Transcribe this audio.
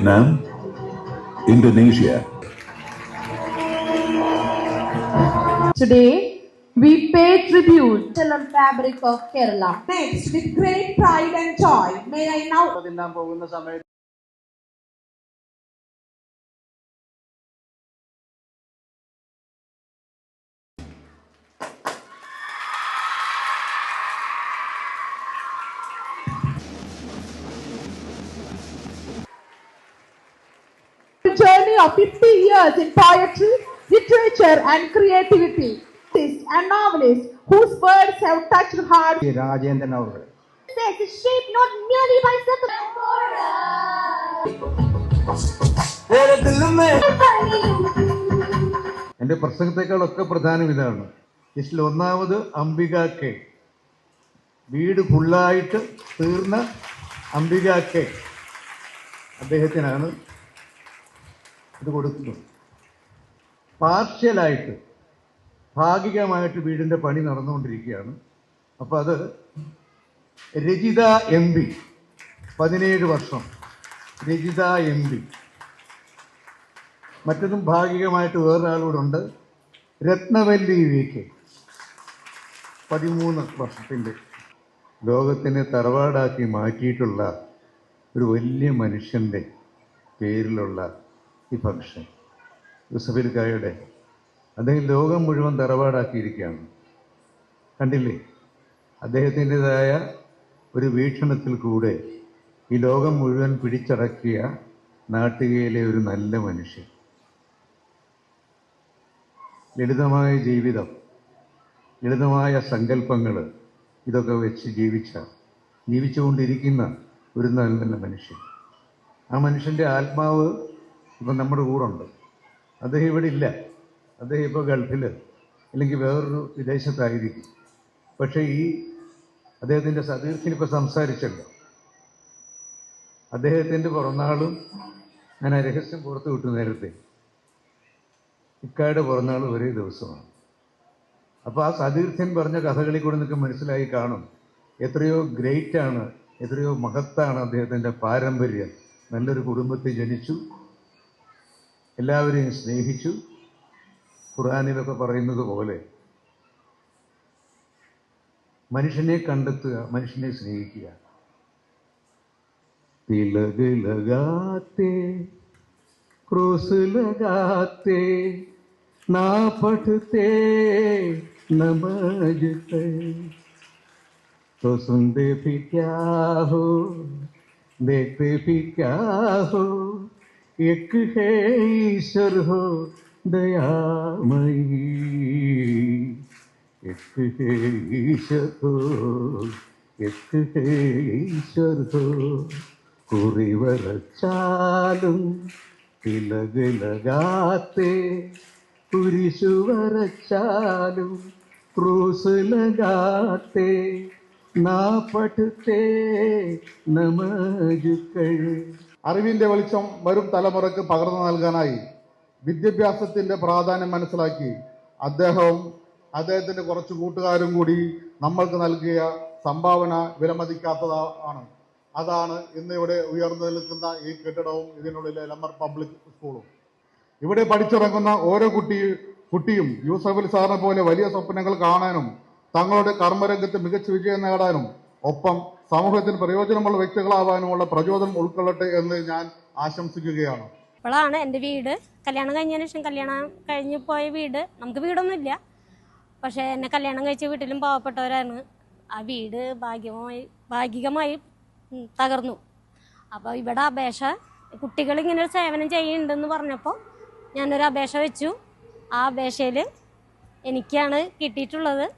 Nam, Indonesia. Today, We pay tribute to the fabric of Kerala. Next, with great pride and joy, may I now... journey of 50 years in poetry, literature and creativity. And novelists whose words have touched hearts. Rajendran our This is shaped not merely by എന്റെ പ്രസംഗത്തെക്കാളൊക്കെ പ്രധാനം ഇതാണ്. ലിസ്റ്റിൽ ഒന്നാമത് അംബികാക്കെ വീട് ഫുള്ളായിട്ട് തീർന്ന അംബികാക്കെ അദ്ദേഹത്തിനാണ് ഇത് കൊടുക്കുന്നത്. പാർഷ്യലായിട്ട് ഭാഗികമായിട്ട് വീടിന്റെ പണി നടന്നുകൊണ്ടിരിക്കുകയാണ്. അപ്പോൾ അത് രജിത എം പി പതിനേഴ് വർഷം. Rajitha M P. മറ്റതും ഭാഗികമായിട്ട് വേറൊരാളോടുണ്ട്. Ratnavalli V K. പതിമൂന്ന് വർഷത്തിന്റെ ലോകത്തിനെ തറവാടാക്കി മാറ്റിയിട്ടുള്ള ഒരു വലിയ മനുഷ്യന്റെ പേരിലുള്ള ഈ ഫംഗ്ഷൻ. യൂസഫിൽ കായുടെ അദ്ദേഹം ലോകം മുഴുവൻ തറവാടാക്കിയിരിക്കുകയാണ്. കണ്ടില്ലേ? അദ്ദേഹത്തിന്റെതായ ഒരു വീക്ഷണത്തിൽ കൂടെ ഈ ലോകം മുഴുവൻ പിടിച്ചടക്കിയ നാട്ടികയിലെ ഒരു നല്ല മനുഷ്യൻ. ലളിതമായ ജീവിതം ലളിതമായ സങ്കല്പങ്ങൾ ഇതൊക്കെ വെച്ച് ജീവിച്ച ജീവിച്ചുകൊണ്ടിരിക്കുന്ന ഒരു നല്ല മനുഷ്യൻ. ആ മനുഷ്യന്റെ ആത്മാവ് ഇപ്പം നമ്മുടെ കൂടെ അദ്ദേഹം ഇവിടെ ഇല്ല. അദ്ദേഹം ഇപ്പോൾ ഗൾഫിൽ അല്ലെങ്കിൽ വേറൊരു വിദേശത്തായിരിക്കും. പക്ഷേ ഈ അദ്ദേഹത്തിന്റെ സതീർത്തിന് ഇപ്പോൾ സംസാരിച്ചല്ലോ. അദ്ദേഹത്തിന്റെ പിറന്നാളും ഞാൻ ആ രഹസ്യം പുറത്തു വിട്ടു നേരത്തെ. ഇക്കായുടെ പിറന്നാൾ ഒരേ ദിവസമാണ്. അപ്പോൾ ആ സതീർത്ഥ്യൻ പറഞ്ഞ കഥകളിൽ കൂടെ നിങ്ങൾക്ക് മനസ്സിലായി കാണും. എത്രയോ ഗ്രേറ്റാണ് എത്രയോ മഹത്താണ് അദ്ദേഹത്തിന്റെ പാരമ്പര്യം. നല്ലൊരു കുടുംബത്തിൽ ജനിച്ചു. എല്ലാവരെയും സ്നേഹിച്ചു. ഖുറാനിലൊക്കെ പറയുന്നത് പോലെ മനുഷ്യനെ കണ്ടെത്തുക മനുഷ്യനെ സ്നേഹിക്കുക തിലക് ലഗാത്തെ क्रोस लगाते ना पढ़ते नमजते तो सुनते भी क्या हो देखते भी क्या हो एक है ईश्वर हो ദയാമയി. കുറിവരച്ചാലും തിലകിലകാത്തെ കുരിശു വരച്ചാലും ക്രൂസ് ലഗാത്തെ നാ അറിവിന്റെ വെളിച്ചം വരും തലമുറയ്ക്ക് പകർന്നു നൽകാനായി. വിദ്യാഭ്യാസത്തിന്റെ പ്രാധാന്യം മനസ്സിലാക്കി അദ്ദേഹവും അദ്ദേഹത്തിന്റെ കുറച്ച് കൂട്ടുകാരും കൂടി നമ്മൾക്ക് നൽകിയ സംഭാവന വിലമതിക്കാത്തതാണ് അതാണ് ഇന്ന് ഇവിടെ ഉയർന്നു നിൽക്കുന്ന ഈ കെട്ടിടവും ഇതിനുള്ളിലെ ലമ്മർ പബ്ലിക് സ്കൂളും. ഇവിടെ പഠിച്ചിറങ്ങുന്ന ഓരോ കുട്ടി കുട്ടിയും യൂസഫലി സാറിനെ പോലെ വലിയ സ്വപ്നങ്ങൾ കാണാനും തങ്ങളുടെ കർമ്മരംഗത്ത് മികച്ച വിജയം നേടാനും ഒപ്പം സമൂഹത്തിന് പ്രയോജനമുള്ള വ്യക്തികളാവാനുമുള്ള പ്രചോദനം ഉൾക്കൊള്ളട്ടെ എന്ന് ഞാൻ ആശംസിക്കുകയാണ്. ഇപ്പോഴാണ് എന്റെ വീട്. കല്യാണം കഴിഞ്ഞതിന് ശേഷം കല്യാണം കഴിഞ്ഞ് പോയ വീട്. നമുക്ക് വീടൊന്നുമില്ല. പക്ഷേ എന്നെ കല്യാണം കഴിച്ച വീട്ടിലും പാവപ്പെട്ടവരാണ്. ആ വീട് ഭാഗ്യമായി ഭാഗികമായി തകർന്നു. അപ്പോൾ ഇവിടെ അപേക്ഷ കുട്ടികൾ ഇങ്ങനെ ഒരു സേവനം ചെയ്യുന്നുണ്ടെന്ന് പറഞ്ഞപ്പോൾ ഞാനൊരു അപേക്ഷ വെച്ചു. ആ അപേക്ഷയിൽ എനിക്കാണ് കിട്ടിയിട്ടുള്ളത്.